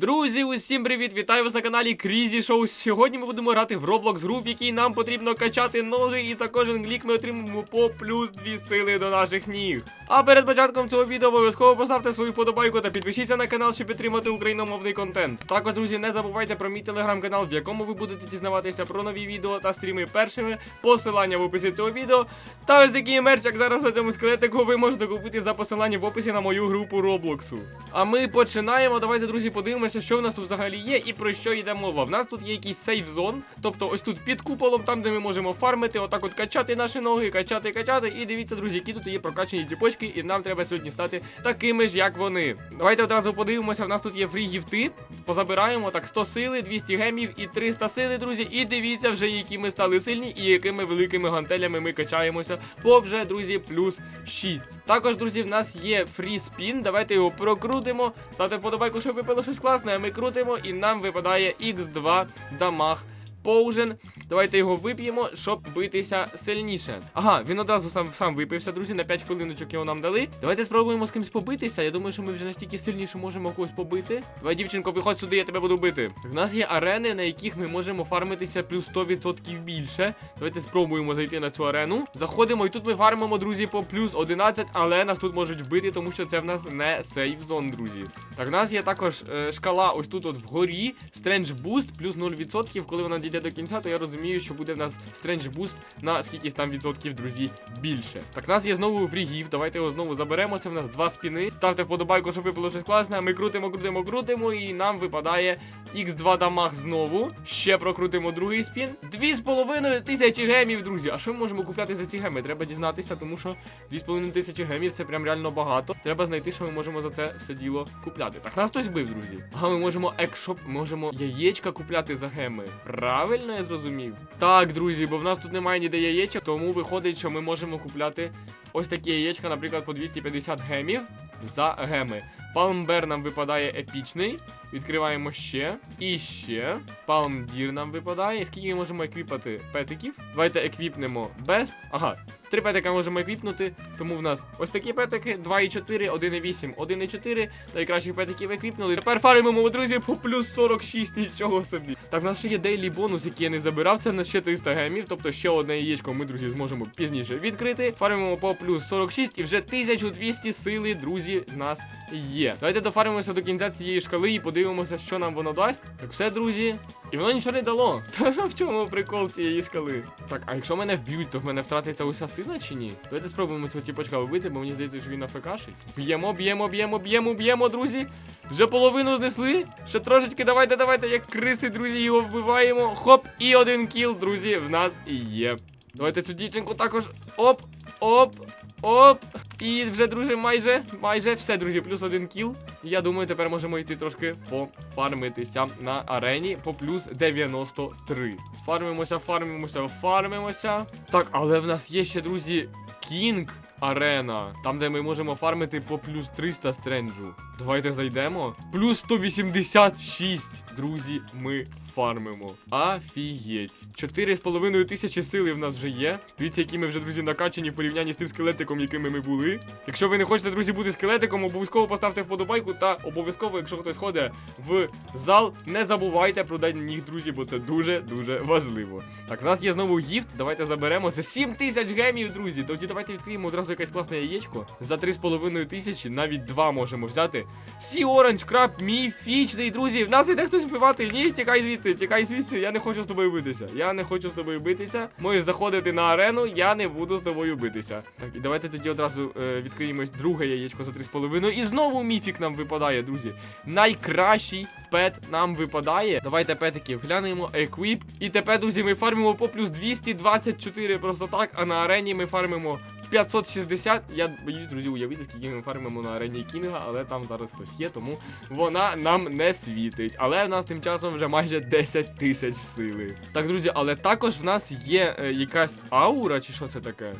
Друзі, усім привіт! Вітаю вас на каналі Крізі Шоу. Сьогодні ми будемо грати в Roblox гру, в якій нам потрібно качати ноги, і за кожен клік ми отримаємо по плюс 2 сили до наших ніг. А перед початком цього відео обов'язково поставте свою подобайку та підпишіться на канал, щоб підтримати україномовний контент. Також, друзі, не забувайте про мій телеграм-канал, в якому ви будете дізнаватися про нові відео та стріми першими. Посилання в описі цього відео. Та ось такий мерч, як зараз на цьому скелетику, ви можете купити за посиланням в описі на мою групу Роблоксу. А ми починаємо. Давайте, друзі, подивимося, що в нас тут взагалі є і про що йде мова. В нас тут є якийсь сейф зон, тобто ось тут під куполом, там де ми можемо фармити, отак от качати наші ноги, качати, качати. І дивіться, друзі, які тут є прокачані ціпочки, і нам треба сьогодні стати такими ж, як вони. Давайте одразу подивимося. В нас тут є фрі гіфти. Позабираємо так 100 сили, 200 гемів і 300 сили, друзі. І дивіться вже, які ми стали сильні і якими великими гантелями ми качаємося. По вже, друзі, плюс 6. Також, друзі, в нас є фрі спін. Давайте його прокрутимо. Ставте вподобайку, щоб випало щось класне. А ми крутимо, і нам випадає X2 дамаг. Поужен. Давайте його вип'ємо, щоб битися сильніше. Ага, він одразу сам сам випився, друзі. На 5 хвилиночок його нам дали. Давайте спробуємо з кимось побитися. Я думаю, що ми вже настільки сильні, що можемо когось побити. Давай, дівчинко, виходь сюди, я тебе буду бити. У нас є арени, на яких ми можемо фармитися плюс 100% більше. Давайте спробуємо зайти на цю арену. Заходимо, і тут ми фармимо, друзі, по плюс 11, але нас тут можуть вбити, тому що це в нас не сейф зон, друзі. Так, в нас є також е, шкала ось тут, от вгорі. Стрендж буст, плюс 0%. Коли вона дійде до кінця, то я розумію, що буде в нас стрендж буст на скількись там відсотків, друзі, більше. Так, нас є знову фрігів. Давайте його знову заберемо. Це в нас два спіни. Ставте вподобайку, щоб випало щось класне. Ми крутимо, крутимо, крутимо, і нам випадає X2 дамаг знову. Ще прокрутимо другий спін. Дві з половиною тисячі гемів, друзі. А що ми можемо купляти за ці геми? Треба дізнатися, тому що дві з половиною тисячі гемів це прям реально багато. Треба знайти, що ми можемо за це все діло купляти. Так, нас хтось бив, друзі. Ага, ми можемо екшоп, можемо яєчка купляти за геми. Правильно я зрозумів? Так, друзі, бо в нас тут немає ніде яєчок, тому виходить, що ми можемо купляти ось такі яєчка, наприклад, по 250 гемів за геми. Палмбер нам випадає епічний. Відкриваємо ще. І ще. Палмдір нам випадає. Скільки ми можемо еквіпати петиків? Давайте еквіпнемо Best. Ага. Три петика можемо еквіпнути, тому в нас ось такі петики, 2,4, 1,8, 1,4. Найкращих петиків еквіпнули. Тепер фармимо, друзі, по плюс 46, нічого собі. Так, в нас ще є дейлі бонус, який я не забирав. Це в нас ще 300 гемів, тобто ще одне яєчко ми, друзі, зможемо пізніше відкрити. Фармимо по плюс 46 і вже 1200 сили, друзі, в нас є. Давайте дофаримося до кінця цієї шкали і подивимося, що нам воно дасть. Так, все, друзі. І воно нічого не дало. Та в чому прикол цієї шкали? Так, а якщо мене вб'ють, то в мене втратиться уся сила чи ні? Давайте спробуємо цього тіпочка вбити, бо мені здається, що він афекашить. Б'ємо, б'ємо, б'ємо, б'ємо, б'ємо, друзі. Вже половину знесли. Ще трошечки, давайте, давайте, як криси, друзі, його вбиваємо. Хоп, і один кіл, друзі, в нас і є. Давайте цю дівчинку також. Оп, оп, оп. І вже, друзі, майже, майже все, друзі, плюс один кіл. Я думаю, тепер можемо йти трошки пофармитися на арені по плюс 93. Фармимося, фармимося, фармимося. Так, але в нас є ще, друзі, кінг. Арена, там, де ми можемо фармити по плюс 300 стренджу. Давайте зайдемо. Плюс 186, друзі, ми фармимо. Афігеть. 4,5 тисячі сили в нас вже є. Дивіться, які ми вже, друзі, накачані в порівнянні з тим скелетиком, якими ми були. Якщо ви не хочете, друзі, бути скелетиком, обов'язково поставте вподобайку та обов'язково, якщо хтось ходить в зал, не забувайте про день ніг, друзі, бо це дуже-дуже важливо. Так, в нас є знову гіфт. Давайте заберемо. Це 7 тисяч гемів, друзі. Тоді давайте відкриємо одразу якесь класне яєчко. За 3,5 тисячі, навіть два можемо взяти. Сі оранж краб, міфічний, друзі. В нас іде хтось вбивати. Ні, тікай звідси, тікай звідси. Я не хочу з тобою битися. Я не хочу з тобою битися. Можеш заходити на арену, я не буду з тобою битися. Так, і давайте тоді одразу е, відкриємо друге яєчко за 3,5. І знову міфік нам випадає, друзі. Найкращий пет нам випадає. Давайте петиків глянемо, еквіп. І тепер, друзі, ми фармимо по плюс 224 просто так, а на арені ми фармимо 560. Я боюсь, друзі, уявити, скільки ми фармимо на арені Кінга, але там зараз хтось є, тому вона нам не світить. Але в нас тим часом вже майже 10 тисяч сили. Так, друзі, але також в нас є е, якась аура, чи що це таке?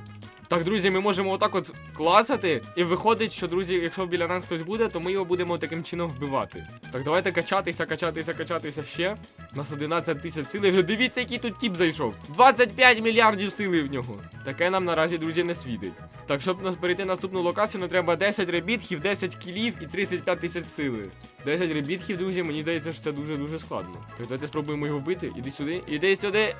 Так, друзі, ми можемо отак от клацати, і виходить, що, друзі, якщо біля нас хтось буде, то ми його будемо таким чином вбивати. Так, давайте качатися, качатися, качатися ще. У нас 11 тисяч сили. Вже дивіться, який тут тіп зайшов. 25 мільярдів сили в нього. Таке нам наразі, друзі, не світить. Так, щоб перейти на наступну локацію, нам треба 10 ребітків, 10 кілів і 35 тисяч сили. 10 ребітків, друзі, мені здається, що це дуже-дуже складно. Так, давайте спробуємо його вбити. Іди сюди, іди сюди.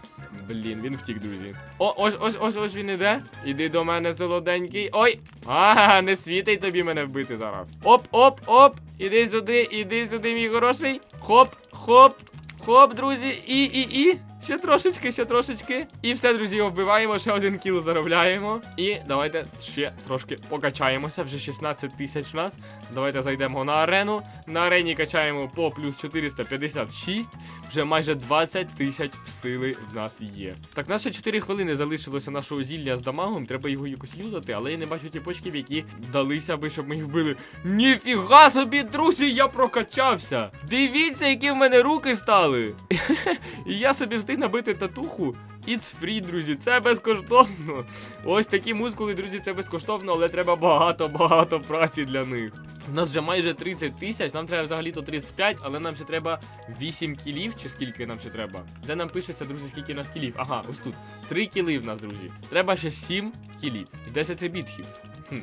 Блін, він втік, друзі. О, ось, ось, ось, ось він іде. Іди до мене, солоденький. Ой! А, не світить тобі мене вбити зараз. Оп, оп, оп. Іди сюди, іди сюди, мій хороший. Хоп, хоп, хоп, друзі. І, і, і. Ще трошечки, ще трошечки. І все, друзі, його вбиваємо, ще один кіл заробляємо. І давайте ще трошки покачаємося. Вже 16 тисяч нас. Давайте зайдемо на арену. На арені качаємо по плюс 456. Вже майже 20 тисяч сили в нас є. Так, наше 4 хвилини залишилося нашого зілля з дамагом. Треба його якось юзати, але я не бачу ті почків, які далися би, щоб ми їх вбили. Ніфіга собі, друзі, я прокачався! Дивіться, які в мене руки стали! І я собі встиг набити татуху. It's free, друзі, це безкоштовно. Ось такі мускули, друзі, це безкоштовно, але треба багато-багато праці для них. У нас вже майже 30 тисяч, нам треба взагалі-то 35, але нам ще треба 8 кілів, чи скільки нам ще треба. Де нам пишеться, друзі, скільки у нас кілів? Ага, ось тут. 3 кіли в нас, друзі. Треба ще 7 кілів і 10 ребітків. Хм.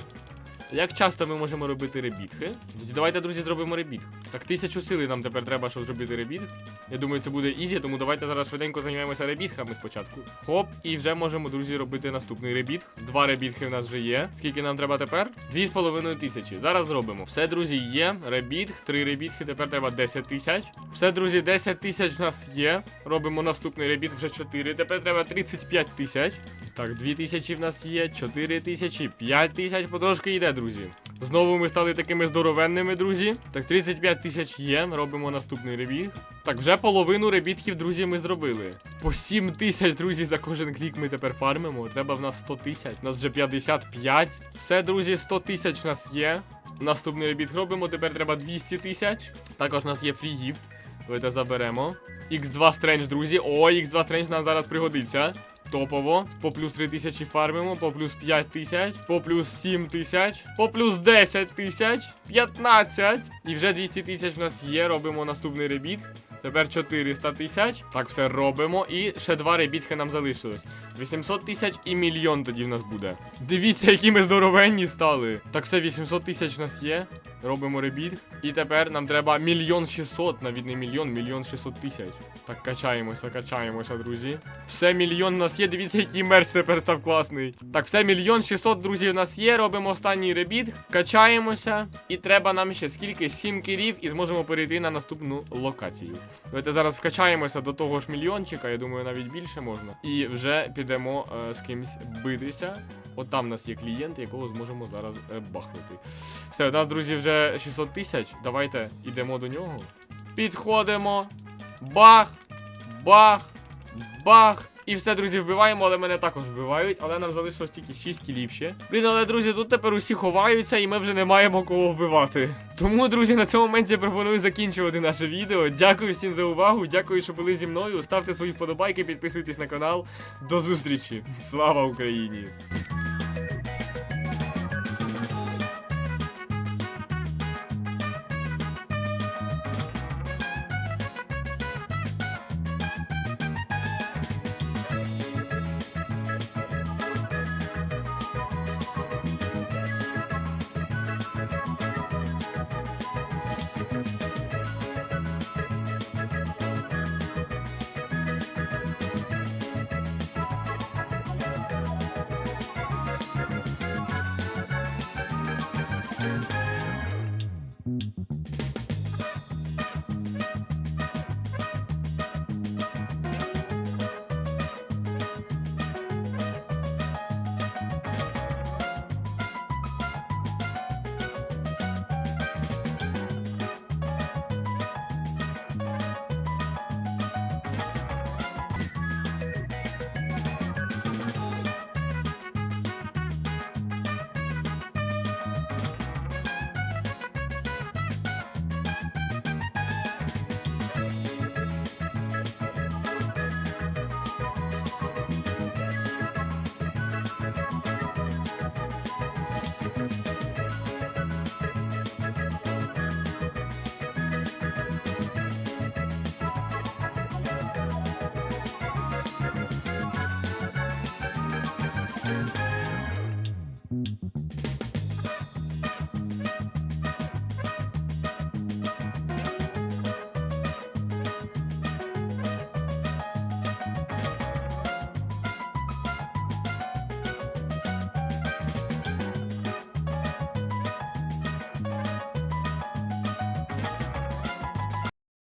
Як часто ми можемо робити ребітки? Тоді Давайте, друзі, зробимо ребіт. Так, тисячу сили нам тепер треба, щоб зробити ребіт. Я думаю, це буде ізі, тому давайте зараз швиденько займаємося ребітками спочатку. Хоп, і вже можемо, друзі, робити наступний ребіт. Два ребітки в нас вже є. Скільки нам треба тепер? Дві з половиною тисячі. Зараз зробимо. Все, друзі, є. Ребіт, три ребітки, тепер треба 10 тисяч. Все, друзі, 10 тисяч в нас є. Робимо наступний ребіт, вже 4. Тепер треба 35 тисяч. Так, 2 тисячі в нас є, 4 тисячі, 5 тисяч, потрошки йде, друзі. Знову ми стали такими здоровенними, друзі. Так, 35 тисяч є, робимо наступний ребіт. Так, вже половину ребітків, друзі, ми зробили. По 7 тисяч, друзі, за кожен клік ми тепер фармимо. Треба в нас 100 тисяч. У нас вже 55. Все, друзі, 100 тисяч в нас є. Наступний ребіт робимо, тепер треба 200 тисяч. Також у нас є фрі гіфт. Давайте заберемо. X2 Strange, друзі. О, X2 Strange нам зараз пригодиться. Топово. По плюс 3 тисячі фармимо, по плюс 5 тисяч, по плюс 7 тисяч, по плюс 10 тисяч, 15. І вже 200 тисяч в нас є. Робимо наступний ребіт. Тепер 400 тисяч. Так, все робимо. І ще два ребітки нам залишилось. 800 тисяч і мільйон тоді в нас буде. Дивіться, які ми здоровенні стали. Так, все, 800 тисяч в нас є. Робимо ребіт. І тепер нам треба мільйон 600, навіть не мільйон, мільйон 600 тисяч. Так, качаємося, качаємося, друзі. Все, мільйон у нас є. Дивіться, який мерч тепер став класний. Так, все, мільйон 600, друзі, в нас є. Робимо останній ребіт. Качаємося. І треба нам ще скільки? 7 кілів і зможемо перейти на наступну локацію. Давайте зараз вкачаємося до того ж мільйончика, я думаю, навіть більше можна. І вже підемо е, з кимось битися. От там у нас є клієнт, якого зможемо зараз е, бахнути. Все, у нас, друзі, вже 600 тисяч. Давайте йдемо до нього. Підходимо. Бах! Бах! Бах! І все, друзі, вбиваємо, але мене також вбивають, але нам залишилось тільки 6 кілів ще. Блін, але друзі, тут тепер усі ховаються, і ми вже не маємо кого вбивати. Тому, друзі, на цьому моменті я пропоную закінчувати наше відео. Дякую всім за увагу, дякую, що були зі мною. Ставте свої вподобайки, підписуйтесь на канал. До зустрічі! Слава Україні!